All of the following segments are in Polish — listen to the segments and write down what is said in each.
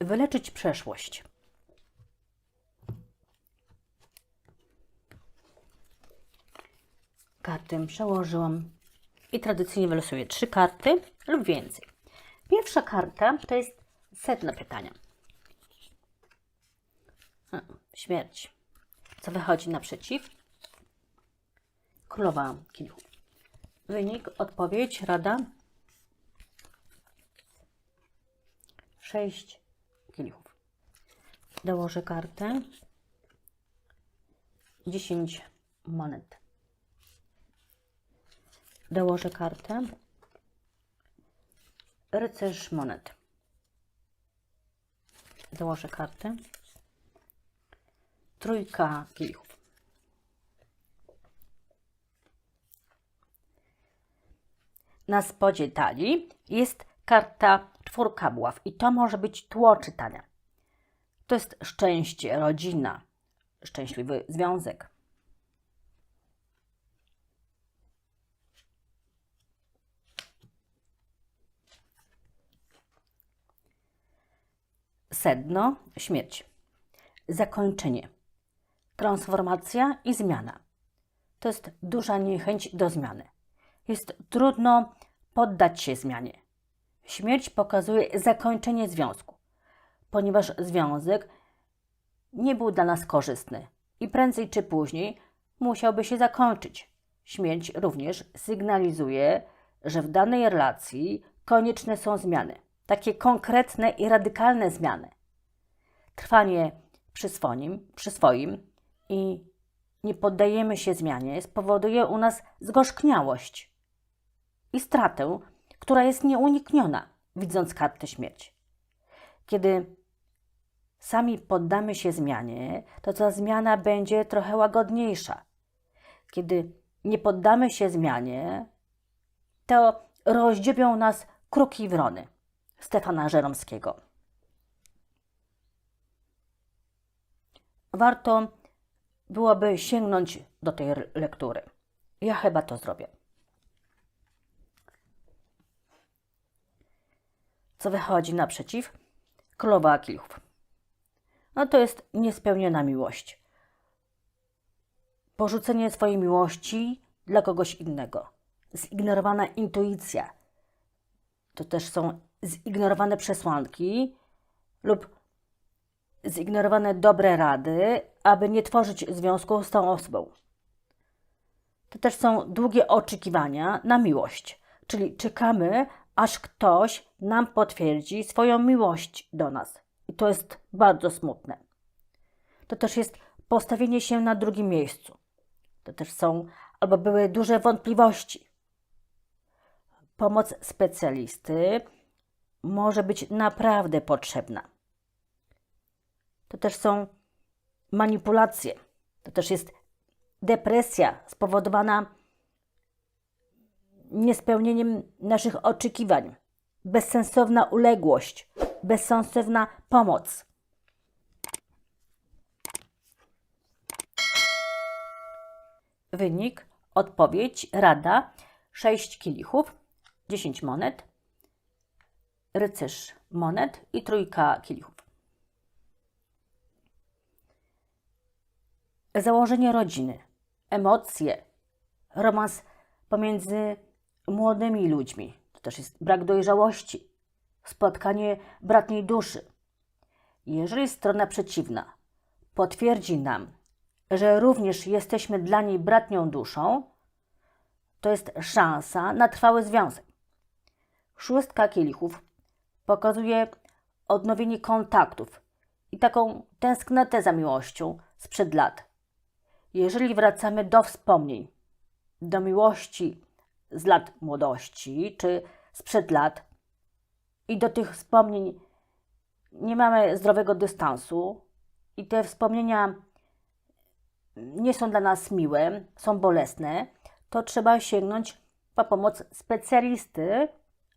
wyleczyć przeszłość. Kartę przełożyłam i tradycyjnie wylosuję trzy karty lub więcej. Pierwsza karta to jest sedno pytania. A, Śmierć. Co wychodzi naprzeciw? Królowa kielichów. Wynik, odpowiedź, rada. Sześć kielichów. Dołożę kartę. Dziesięć monet. Dołożę kartę. Rycerz monet. Dołożę kartę. Trójka kielichów. Na spodzie talii jest karta czwórka buław i to może być tło czytania. To jest szczęście, rodzina, szczęśliwy związek. Sedno, śmierć. Zakończenie. Transformacja i zmiana. To jest duża niechęć do zmiany. Jest trudno poddać się zmianie. Śmierć pokazuje zakończenie związku, ponieważ związek nie był dla nas korzystny i prędzej czy później musiałby się zakończyć. Śmierć również sygnalizuje, że w danej relacji konieczne są zmiany, takie konkretne i radykalne zmiany. Trwanie przy swoim, przy swoim i nie poddajemy się zmianie spowoduje u nas zgorzkniałość i stratę, która jest nieunikniona, widząc kartę śmierci. Kiedy sami poddamy się zmianie, to ta zmiana będzie trochę łagodniejsza. Kiedy nie poddamy się zmianie, to rozdziebią nas kruki wrony Stefana Żeromskiego. Warto byłoby sięgnąć do tej lektury. Ja chyba to zrobię. Co wychodzi naprzeciw? Królowa kielichów. No to jest niespełniona miłość. Porzucenie swojej miłości dla kogoś innego. Zignorowana intuicja. To też są zignorowane przesłanki lub zignorowane dobre rady, aby nie tworzyć związku z tą osobą. To też są długie oczekiwania na miłość, czyli czekamy, aż ktoś nam potwierdzi swoją miłość do nas. I to jest bardzo smutne. To też jest postawienie się na drugim miejscu. To też są albo były duże wątpliwości. Pomoc specjalisty może być naprawdę potrzebna. To też są manipulacje. To też jest depresja spowodowana niespełnieniem naszych oczekiwań, bezsensowna uległość, bezsensowna pomoc. Wynik, odpowiedź, rada 6 kielichów, 10 monet, rycerz monet i trójka kielichów. założenie rodziny, emocje, romans pomiędzy młodymi ludźmi. To też jest brak dojrzałości, spotkanie bratniej duszy. Jeżeli strona przeciwna potwierdzi nam, że również jesteśmy dla niej bratnią duszą, to jest szansa na trwały związek. Szóstka kielichów pokazuje odnowienie kontaktów i taką tęsknotę za miłością sprzed lat. Jeżeli wracamy do wspomnień, do miłości z lat młodości czy sprzed lat. I do tych wspomnień nie mamy zdrowego dystansu. I te wspomnienia nie są dla nas miłe, są bolesne, to trzeba sięgnąć po pomoc specjalisty,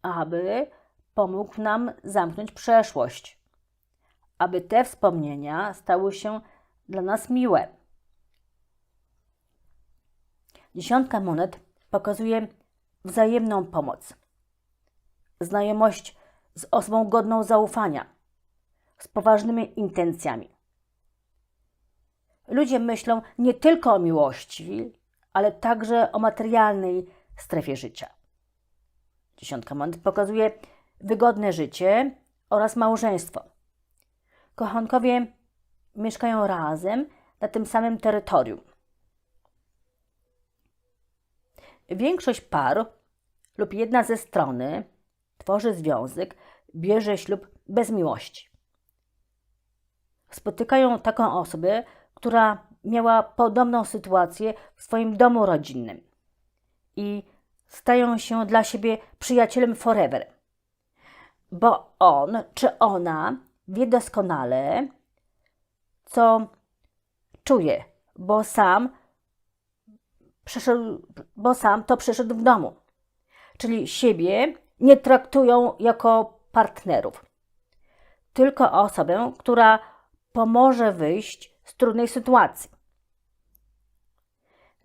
aby pomógł nam zamknąć przeszłość, aby te wspomnienia stały się dla nas miłe. Dziesiątka monet pokazuje wzajemną pomoc, znajomość z osobą godną zaufania, z poważnymi intencjami. Ludzie myślą nie tylko o miłości, ale także o materialnej strefie życia. Dziesiątka Mont pokazuje wygodne życie oraz małżeństwo. Kochankowie mieszkają razem na tym samym terytorium. Większość par lub jedna ze strony tworzy związek, bierze ślub bez miłości. Spotykają taką osobę, która miała podobną sytuację w swoim domu rodzinnym i stają się dla siebie przyjacielem forever, bo on czy ona wie doskonale, co czuje, bo sam bo sam to przeszedł w domu. Czyli siebie nie traktują jako partnerów, tylko osobę, która pomoże wyjść z trudnej sytuacji.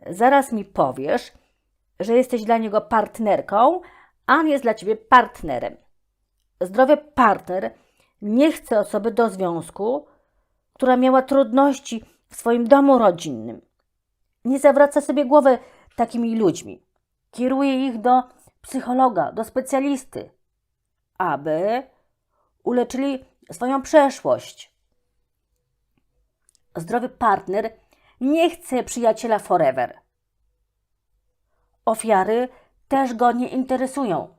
Zaraz mi powiesz, że jesteś dla niego partnerką, a on jest dla ciebie partnerem. Zdrowy partner nie chce osoby do związku, która miała trudności w swoim domu rodzinnym. Nie zawraca sobie głowy takimi ludźmi. Kieruje ich do psychologa, do specjalisty, aby uleczyli swoją przeszłość. Zdrowy partner nie chce przyjaciela forever. Ofiary też go nie interesują.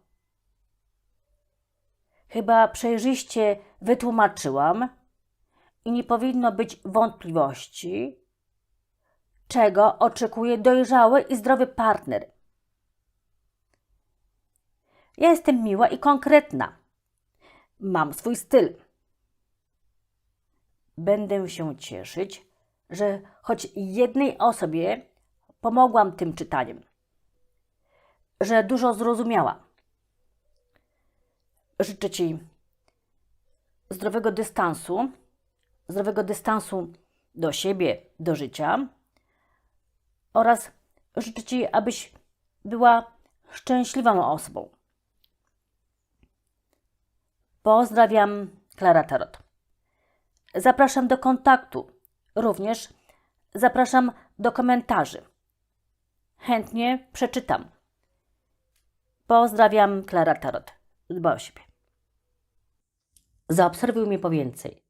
Chyba przejrzyście wytłumaczyłam i nie powinno być wątpliwości, czego oczekuje dojrzały i zdrowy partner. Ja jestem miła i konkretna. Mam swój styl. Będę się cieszyć, że choć jednej osobie pomogłam tym czytaniem, że dużo zrozumiała. Życzę Ci zdrowego dystansu, zdrowego dystansu do siebie, do życia oraz życzę Ci, abyś była szczęśliwą osobą. Pozdrawiam, Klara Tarot. Zapraszam do kontaktu. Również zapraszam do komentarzy. Chętnie przeczytam. Pozdrawiam, Klara Tarot. Dbaj o siebie. Zaobserwuj mnie po więcej.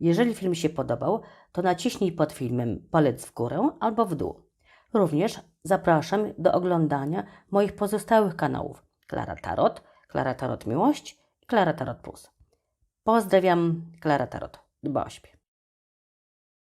Jeżeli film się podobał, to naciśnij pod filmem palec w górę albo w dół. Również zapraszam do oglądania moich pozostałych kanałów Klara Tarot, Klara Tarot Miłość Klara Tarot Plus. Pozdrawiam, Klara Tarot. Dba o siebie.